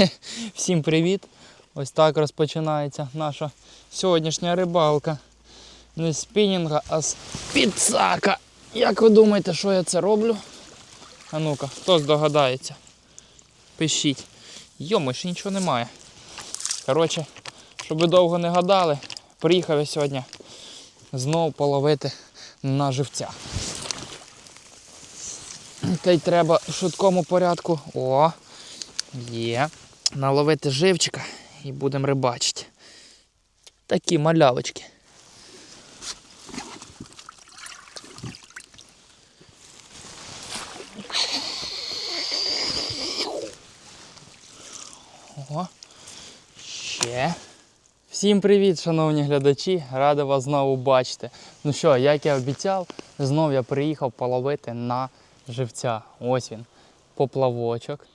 Всім привіт! Ось так розпочинається наша сьогоднішня рибалка. Не з спінінга, а з підсака. Як ви думаєте, що я це роблю? А ну-ка, хто здогадається? Пишіть. Йомо, ще нічого немає. Коротше, щоб ви довго не гадали, приїхав я сьогодні знову половити на живця. Та й треба в швидкому порядку. О, є. Наловити живчика і будемо рибачити. Такі малявочки. О, ще. Всім привіт, шановні глядачі! Радий вас знову бачити. Ну що, як я обіцяв, знов я приїхав половити на живця. Ось він, поплавочок.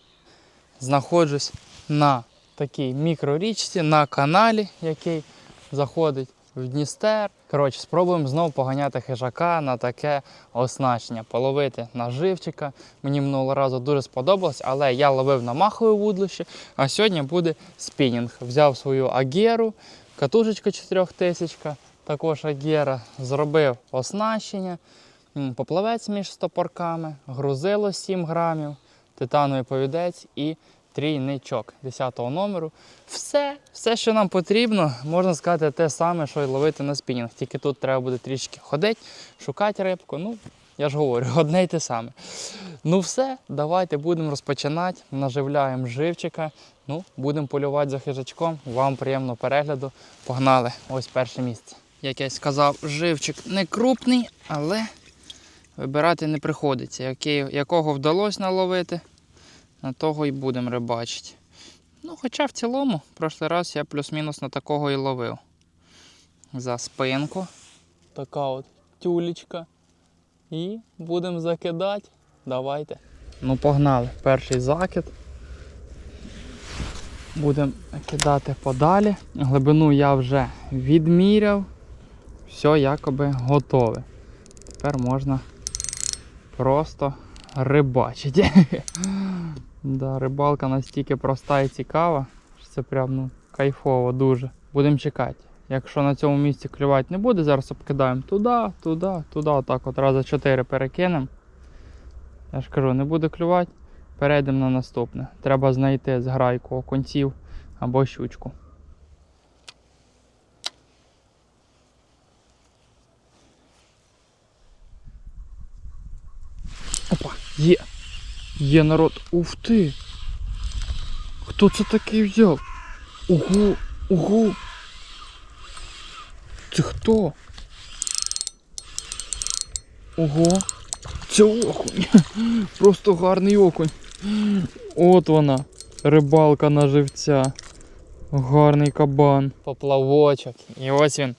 Знаходжусь на такій мікрорічці, на каналі, який заходить в Дністер. Коротше, спробуємо знову поганяти хижака на таке оснащення, половити на живчика. Мені минулого разу дуже сподобалось, але я ловив на махове вудлище, а сьогодні буде спінінг. Взяв свою агеру, катушечка 4000, також агера, зробив оснащення, поплавець між стопорками, грузило 7 грамів, титановий повідець і трійничок 10 номеру. Все, все, що нам потрібно, можна сказати, те саме, що й ловити на спінінг. Тільки тут треба буде трішки ходити, шукати рибку. Ну, я ж говорю, одне й те саме. Ну все, давайте будемо розпочинати. Наживляємо живчика. Ну, будемо полювати за хижачком. Вам приємного перегляду. Погнали! Ось перше місце. Як я сказав, живчик не крупний, але вибирати не приходиться. Який, якого вдалося наловити, на того і будемо рибачити. Ну, хоча в цілому, в прошлий раз я плюс-мінус на такого і ловив. За спинку. Така от тюлечка. І будемо закидати. Давайте. Ну, погнали. Перший закид. Будемо кидати подалі. Глибину я вже відміряв. Все якоби готове. Тепер можна просто рибачити. Да, рибалка настільки проста і цікава, що це прям ну, кайфово дуже. Будемо чекати. Якщо на цьому місці клювати не буде, зараз обкидаємо туди, туди, туди, отак от рази 4 перекинемо. Я ж кажу, не буде клювати, перейдемо на наступне. Треба знайти зграйку окунців або щучку. Опа, є! Є народ. Ух ти! Хто це такий взяв? Ого! Ого! Це хто? Ого! Це окунь! Просто гарний окунь. От вона, рибалка на живця. Гарний кабан. Поплавочок. І ось він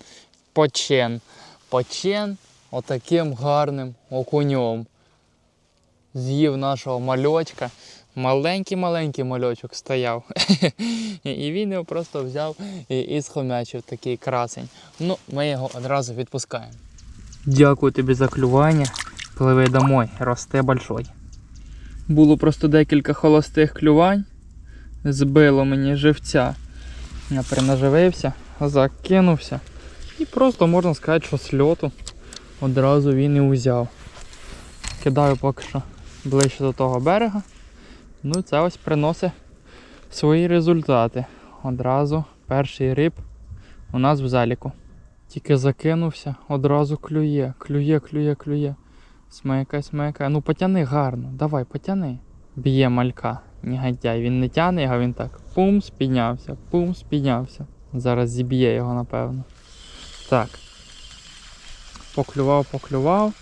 почен. Почен отаким гарним окуньом з'їв нашого мальочка. Маленький-маленький мальочок стояв. і він його просто взяв і, і схомячив такий красень. Ну, ми його одразу відпускаємо. Дякую тобі за клювання. Пливи домой, росте большой. Було просто декілька холостих клювань. Збило мені живця. Я перенаживився, закинувся. І просто можна сказати, що з льоту одразу він і узяв. Кидаю поки що ближче до того берега. Ну і це ось приносить свої результати. Одразу перший риб у нас в заліку. Тільки закинувся, одразу клює, клює, клює, клює. Смикай, смикай. Ну потяни гарно, давай, потяни. Б'є малька, негодяй. Він не тяне його, він так пумс, піднявся, пумс, піднявся. Зараз зіб'є його, напевно. Так. Поклював, поклював.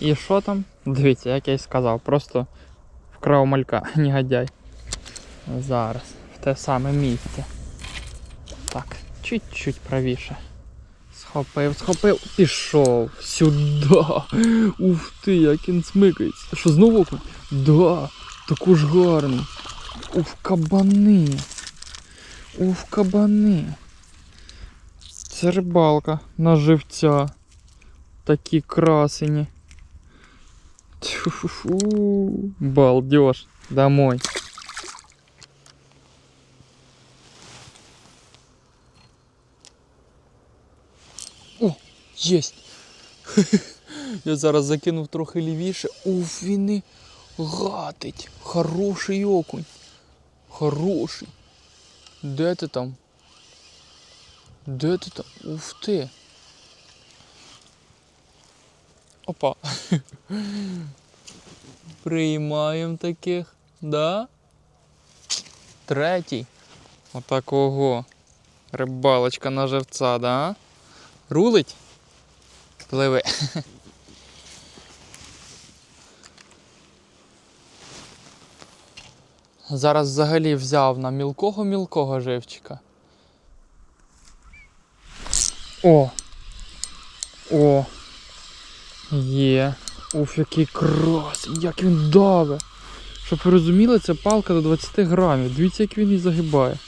І що там? Дивіться, як я й сказав, просто вкрав малька, негодяй. Зараз, в те саме місце. Так, чуть-чуть правіше. Схопив, схопив, пішов. Сюди. Ух ти, як він смикається. Що знову? Да, таку ж гарну. Уф, кабани. Уф, кабани. Це рибалка на живця. Такі красені. Тьфу, балдеж. Домой. О, есть. Я зараз закинув трохи лівіше. Уф, він і гатить. Хороший окунь. Хороший. Де ти там? Де ти там? Уф ти. Опа. Приймаємо таких, да? Третій. Отакого. Рибалочка на живця, да? Рулить? Пливи. Зараз взагалі взяв на мілкого-мілкого живчика. О! О! Є. Уф, який крас, як він даве. Щоб ви розуміли, це палка до 20 грамів. Дивіться, як він її загибає.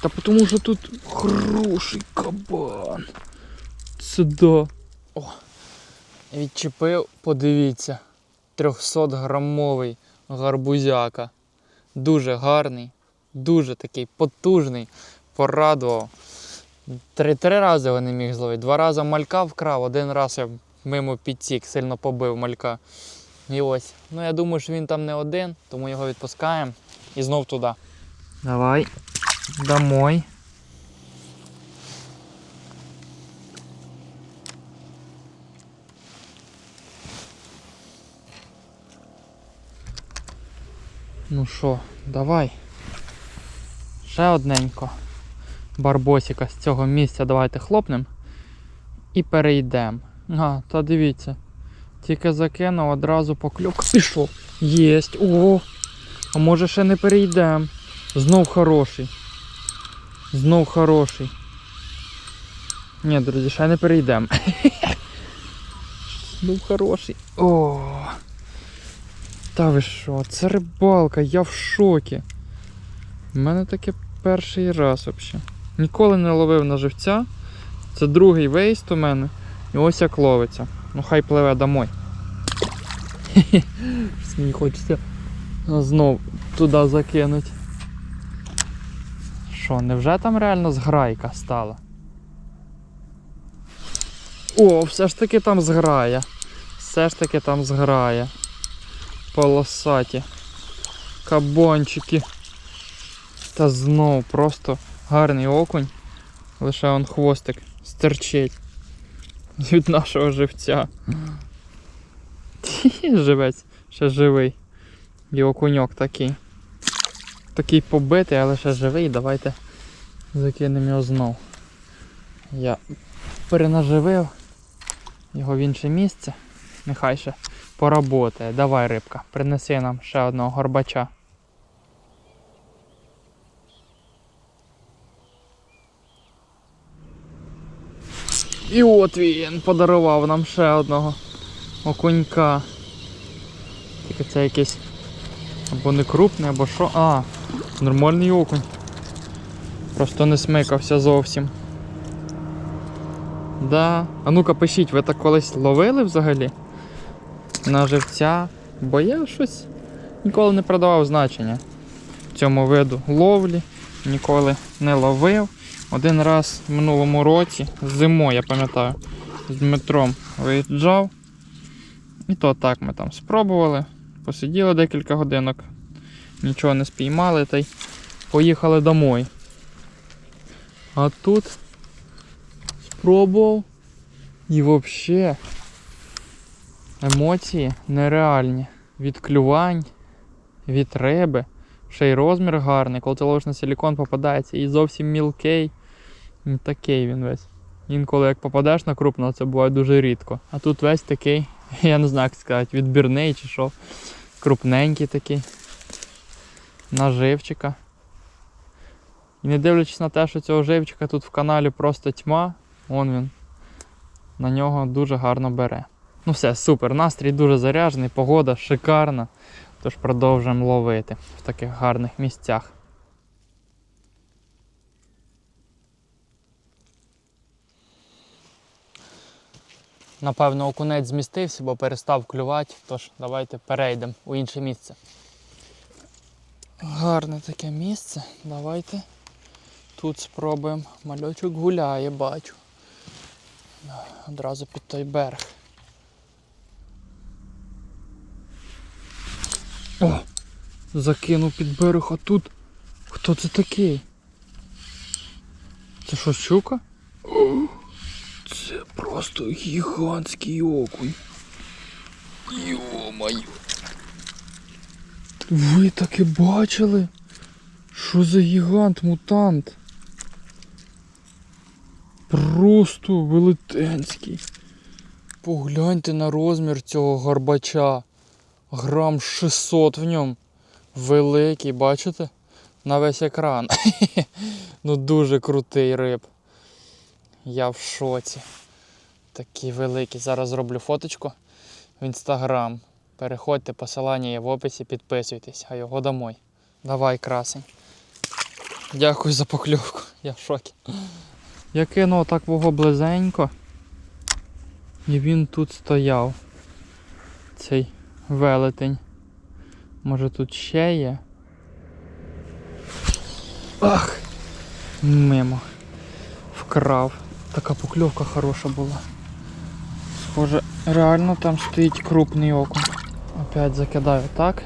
Та тому що тут хороший кабан. Це да. О. Відчепив, подивіться. 300 грамовий гарбузяка. Дуже гарний, дуже такий потужний. Порадував. Три, три рази не міг зловити. Два рази малька вкрав, один раз я мимо підсік, сильно побив малька. І ось. Ну я думаю, що він там не один, тому його відпускаємо і знов туди. Давай. Домой. Ну що, давай. Ще одненько. Барбосика з цього місця давайте хлопнем і перейдемо. А, та дивіться. Тільки закинув, одразу поклюк пішов. Єсть. О! А може ще не перейдемо. Знов хороший. Знов хороший. Ні, друзі, ще не перейдемо. Знов хороший. О! Та ви що, це рибалка, я в шокі. У мене таке перший раз взагалі. Ніколи не ловив на живця. Це другий вейст у мене. І ось як ловиться. Ну хай пливе домой. Мені хочеться знов туди закинути. Що, невже там реально зграйка стала? О, все ж таки там зграя. Все ж таки там зграя. Полосаті. Кабончики. Та знов просто гарний окунь. Лише он хвостик стерчить від нашого живця. Живець ще живий. І окуньок такий. Такий побитий, але ще живий. Давайте закинемо його знов. Я перенаживив його в інше місце. Нехай ще поработає. Давай, рибка, принеси нам ще одного горбача. І от він подарував нам ще одного окунька. Тільки це якийсь або не крупний, або що. А, нормальний окунь. Просто не смикався зовсім. Да. А ну-ка пишіть, ви так колись ловили взагалі? На живця? Бо я щось ніколи не придавав значення цьому виду ловлі, ніколи не ловив. Один раз в минулому році, зимою, я пам'ятаю, з Дмитром виїжджав. І то так ми там спробували, посиділи декілька годинок, нічого не спіймали та й поїхали домой. А тут спробував і взагалі емоції нереальні. Від клювань, від риби. Ще й розмір гарний, коли ти ловиш на силікон попадається і зовсім мілкий. Такий він весь. Інколи як попадеш на крупного, це буває дуже рідко. А тут весь такий, я не знаю, як сказати, відбірний чи що. Крупненький такий. Наживчика. І не дивлячись на те, що цього живчика тут в каналі просто тьма, вон він. На нього дуже гарно бере. Ну все, супер, настрій дуже заряджений, погода шикарна. Тож продовжуємо ловити в таких гарних місцях. Напевно, окунець змістився, бо перестав клювати, тож давайте перейдемо у інше місце. Гарне таке місце. Давайте тут спробуємо. Мальочок гуляє, бачу. Одразу під той берег. О! Закинув під берег, а тут. Хто це такий? Це що, щука? Просто гігантський окунь. Йо-моє. Ви таки бачили? Що за гігант-мутант? Просто велетенський. Погляньте на розмір цього горбача. Грам 600 в ньому. Великий, бачите? На весь екран. ну дуже крутий риб. Я в шоці. Такий великий. Зараз зроблю фоточку в інстаграм. Переходьте, посилання є в описі, підписуйтесь, а його домой. Давай, красень. Дякую за покльовку. Я в шокі. Я кинув так вого близенько. І він тут стояв. Цей велетень. Може тут ще є? Ах! Мимо. Вкрав. Така покльовка хороша була. Схоже, реально там стоїть крупний окунь. Опять закидаю так.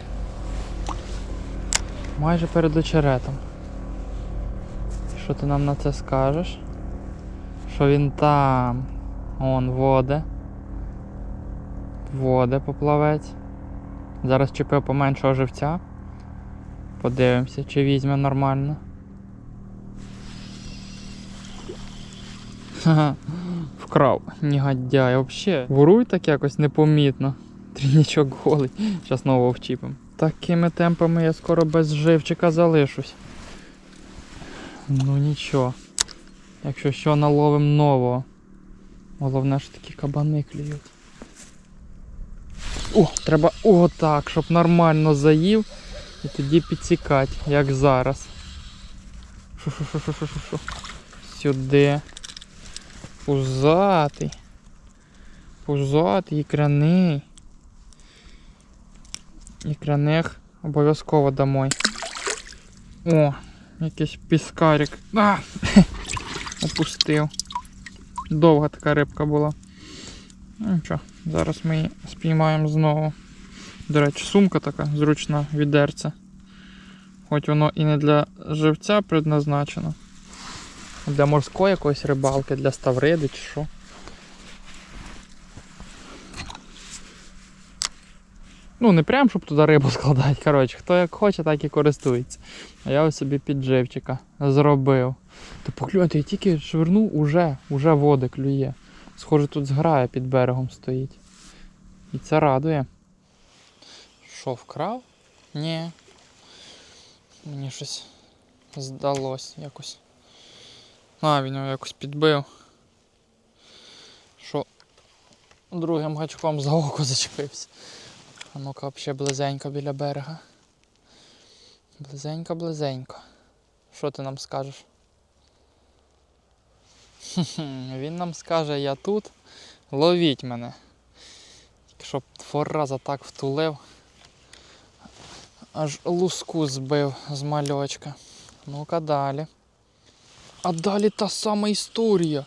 Майже перед очеретом. Що ти нам на це скажеш? Що він там? Он воде. Воде поплавець. Зараз чіпив поменшого живця. Подивимося, чи візьме нормально. Ха-ха. Вкрав. Негодяй. Взагалі. Воруй так якось непомітно. Трінічок голий. Зараз нового вчіпим. Такими темпами я скоро без живчика залишусь. Ну нічого. Якщо що, наловим нового. Головне, що такі кабани клюють. О, треба отак, щоб нормально заїв. І тоді підсікати, як зараз. Шу-шу-шу-шу-шу-шу. Сюди. Пузатий. Пузатий, ікраний. Ікраних обов'язково домой. О, якийсь піскарик. А! Опустив. Довга така рибка була. Ну нічого, зараз ми її спіймаємо знову. До речі, сумка така зручна відерця. Хоч воно і не для живця предназначено. Для морської якоїсь рибалки, для ставриди чи що. Ну, не прям, щоб туди рибу складати. Коротше, хто як хоче, так і користується. А я ось собі підживчика зробив. Та погляньте, я тільки швирнув, уже, уже води клює. Схоже, тут зграя під берегом стоїть. І це радує. Що, вкрав? Ні. Мені щось здалось якось. А, він його якось підбив. Що другим гачком за око зачепився. А ну-ка, взагалі близенько біля берега. Близенько, близенько. Що ти нам скажеш? Він нам скаже, я тут, ловіть мене. Тільки щоб фораза так втулив. Аж луску збив з мальочка. Ну-ка далі. А далі та сама історія.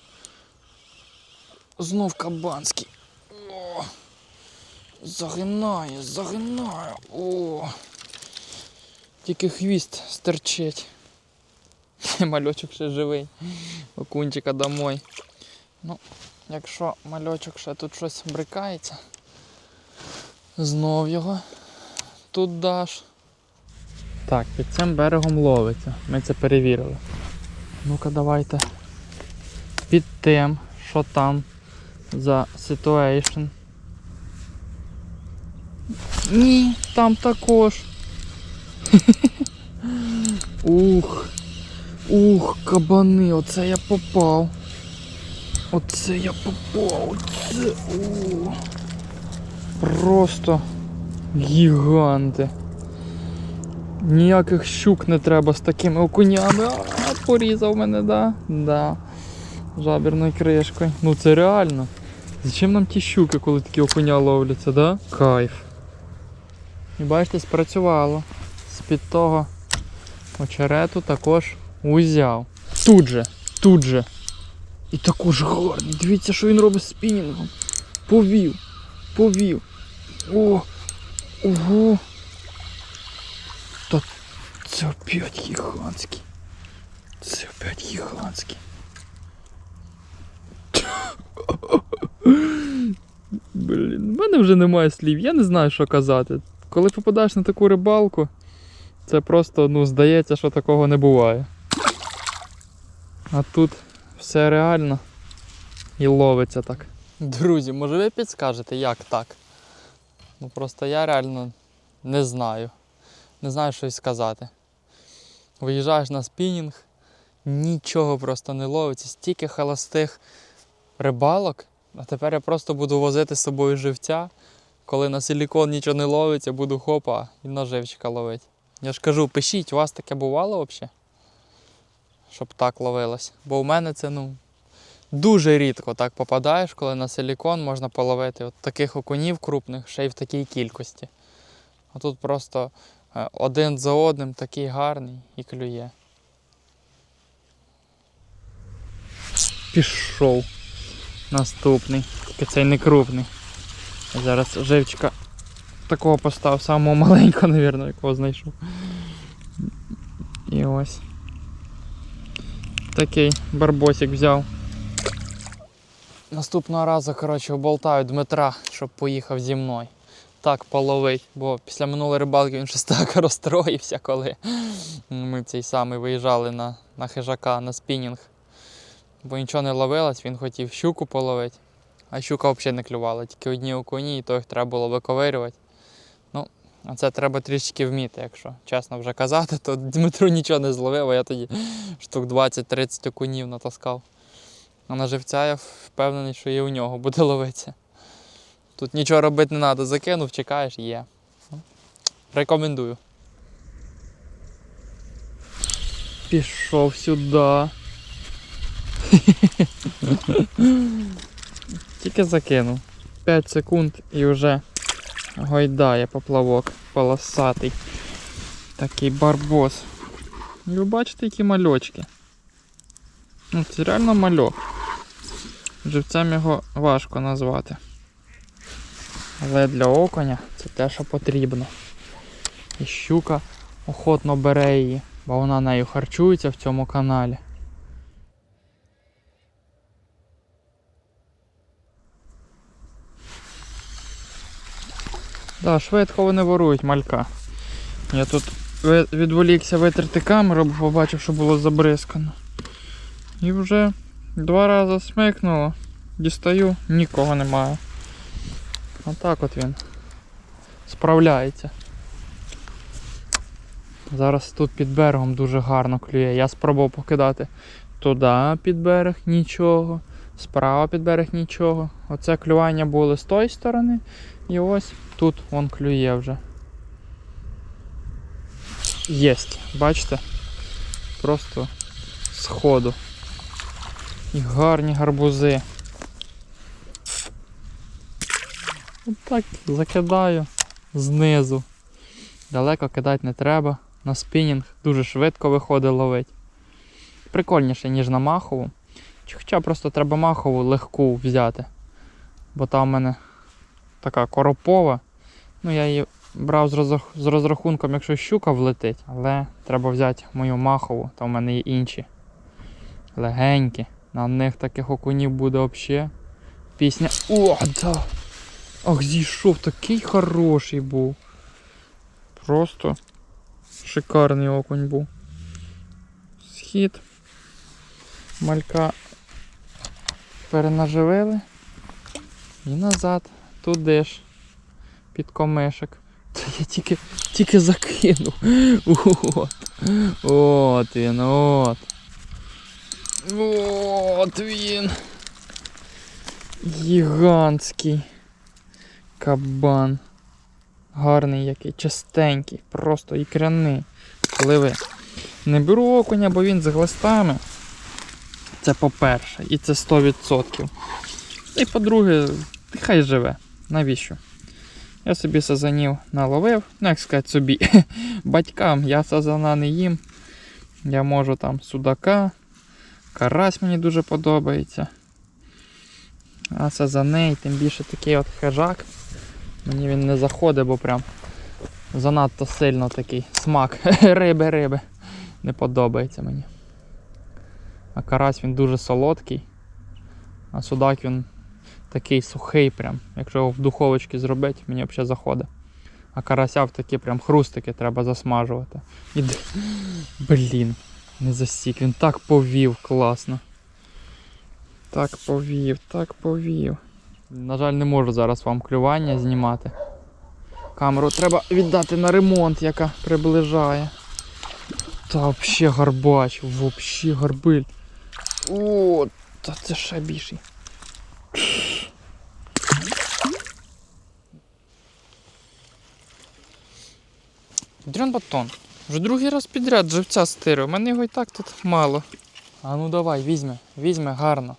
Знов кабанський. О, загинає, загинає. О. Тільки хвіст стерчить. Мальочок ще живий. Окунчика домой. Ну, якщо мальочок ще тут щось брикається, знов його тут даш. Так, під цим берегом ловиться. Ми це перевірили. Ну-ка давайте. Під тим, що там за ситуейшн. Ні, там також. Ух. Ух, кабани, оце я попав. Оце я попав. Оце. О. Просто гіганти. Ніяких щук не треба з такими окунями. Порізав мене, да? Да. Жабірною кришкою. Ну це реально. Зачем нам ті щуки, коли такі окуня ловляться, да? Кайф. І бачите, спрацювало. З-під того очерету також узяв. Тут же, тут же. І також гарний. Дивіться, що він робить з спінінгом. Повів. Повів. О! Ого! Та це опять гігантський. Це опять гігантський. Блін, в мене вже немає слів, я не знаю, що казати. Коли попадаєш на таку рибалку, це просто, ну, здається, що такого не буває. А тут все реально і ловиться так. Друзі, може ви підскажете, як так? Ну просто я реально не знаю. Не знаю, що й сказати. Виїжджаєш на спінінг, нічого просто не ловиться, стільки холостих рибалок, а тепер я просто буду возити з собою живця. Коли на силікон нічого не ловиться, буду хопа і на живчика ловити. Я ж кажу, пишіть, у вас таке бувало взагалі? Щоб так ловилось. Бо у мене це ну дуже рідко так попадаєш, коли на силікон можна половити от таких окунів крупних ще й в такій кількості. А тут просто е, один за одним такий гарний і клює. Пішов. Наступний. Тільки цей не крупний. Зараз живчика такого поставив, самого маленького, мабуть, якого знайшов. І ось. Такий барбосик взяв. Наступного разу, коротше, оболтаю Дмитра, щоб поїхав зі мною. Так половить, бо після минулої рибалки він щось так розстроївся, коли ми цей самий виїжджали на, на хижака, на спінінг. Бо нічого не ловилось, він хотів щуку половити, а щука взагалі не клювала, тільки одні окуні, і то їх треба було виковирювати. Ну, а це треба трішки вміти, якщо чесно вже казати, то Дмитро нічого не зловив, а я тоді штук 20-30 окунів натаскав. А на живця я впевнений, що і у нього буде ловитися. Тут нічого робити не треба, закинув, чекаєш, є. Рекомендую. Пішов сюди. Тільки закинув. 5 секунд і вже гойдає поплавок полосатий. Такий барбос. Ви бачите, які мальочки. Ну, це реально мальок. Живцем його важко назвати. Але для оконя це те, що потрібно. І щука охотно бере її, бо вона нею харчується в цьому каналі. Да, швидко вони ворують малька. Я тут відволікся витерти камеру, бо побачив, що було забризкано. І вже два рази смикнуло. Дістаю, нікого немає. Отак от він справляється. Зараз тут під берегом дуже гарно клює. Я спробував покидати туди під берег нічого, справа під берег нічого. Оце клювання було з тої сторони. І ось тут вон клює вже. Єсть, бачите? Просто сходу. І гарні гарбузи. Отак закидаю знизу. Далеко кидати не треба. На спінінг дуже швидко виходить ловить. Прикольніше, ніж на махову. Чи Хоча просто треба махову легку взяти. Бо там в мене така коропова. Ну, я її брав з, розрахунком, якщо щука влетить, але треба взяти мою махову, там в мене є інші. Легенькі. На них таких окунів буде взагалі. Пісня. О, да! Ах, зійшов, такий хороший був. Просто шикарний окунь був. Схід. Малька перенаживили. І назад. Туди ж. Під комишок. Та я тільки, тільки закинув. От. От він, от. От він. Гігантський кабан. Гарний який, чистенький, просто ікряний. Пливи. Не беру окуня, бо він з глистами. Це по-перше, і це 100%. І по-друге, хай живе. Навіщо? Я собі сазанів наловив, ну як сказати собі, батькам я сазана не їм. Я можу там судака, Карась мені дуже подобається. А за тим більше такий от хижак. Мені він не заходить, бо прям занадто сильно такий смак риби-риби. Не подобається мені. А карась він дуже солодкий. А судак він такий сухий прям. Якщо його в духовочці зробити, мені взагалі заходить. А карася в такі прям хрустики треба засмажувати. І... Блін, не засік. Він так повів класно. Так повів, так повів. На жаль, не можу зараз вам клювання знімати. Камеру треба віддати на ремонт, яка приближає. Та взагалі гарбач, взагалі гарбиль. О, та це ще більший. Дрон батон. Вже другий раз підряд живця стирю. У мене його і так тут мало. А ну давай, візьми, візьми гарно.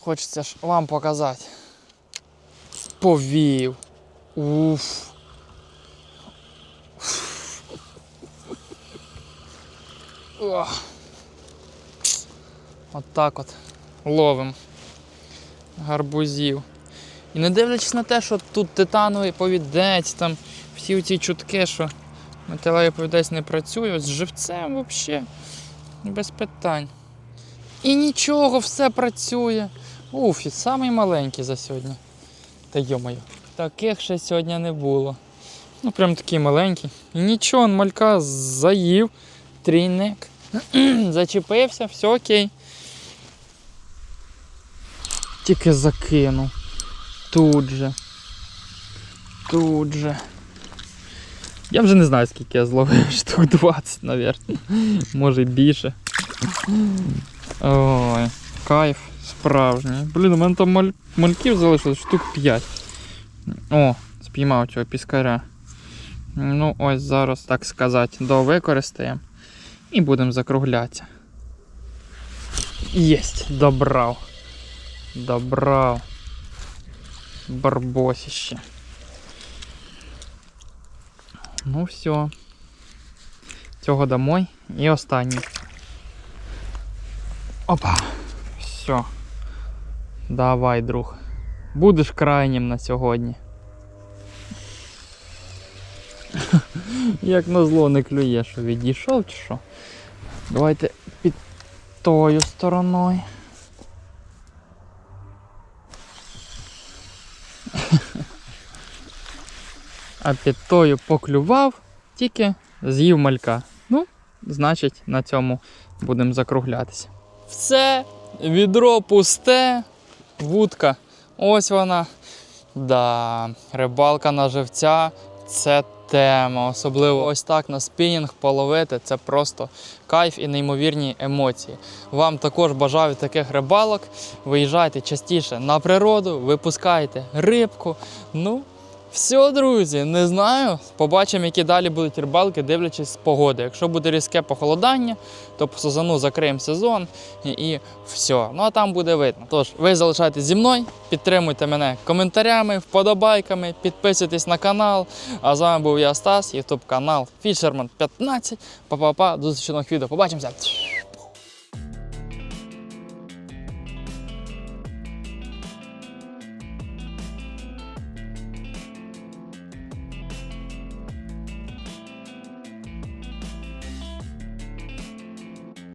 Хочеться ж вам показати. Повів. Уф. Ох. От так от ловим гарбузів. І не дивлячись на те, що тут титановий повідець, там всі ці чутки, що металевий повідець не працює, з живцем взагалі без питань. І нічого, все працює. Уф, і самий маленький за сьогодні. Та йомаю. Таких ще сьогодні не було. Ну, прям такий маленький. І нічого, малька заїв, трійник. Зачепився, все окей. Тільки закинув. Тут же. Тут же. Я вже не знаю, скільки я зловив, штук 20, мабуть. Може й більше. Ой, кайф справжній. Блін, у мене там маль... мальків залишилось штук 5. О, спіймав цього піскаря. Ну, ось зараз, так сказати, довикористаємо. І будемо закруглятися. Єсть, добрав. Добрав. Барбосище. Ну все. Цього домой. І останній. Опа. Все. Давай, друг. Будеш крайнім на сьогодні. Як назло не клює, що відійшов чи що. Давайте під тою стороною. А під тою поклював, тільки з'їв малька. Ну, значить, на цьому будемо закруглятися. Все, відро пусте, вудка. Ось вона. Да, рибалка на живця це тема. Особливо ось так на спінінг половити. Це просто кайф і неймовірні емоції. Вам також бажаю таких рибалок. Виїжджайте частіше на природу, випускайте рибку. Ну, все, друзі, не знаю. Побачимо, які далі будуть рибалки, дивлячись з погоди. Якщо буде різке похолодання, то по сезону закриємо сезон і, і все. Ну а там буде видно. Тож, ви залишайтесь зі мною, підтримуйте мене коментарями, вподобайками, підписуйтесь на канал. А з вами був я Стас, ютуб канал Fisherman 15. Па-па-па, до зустрічного відео. Побачимося.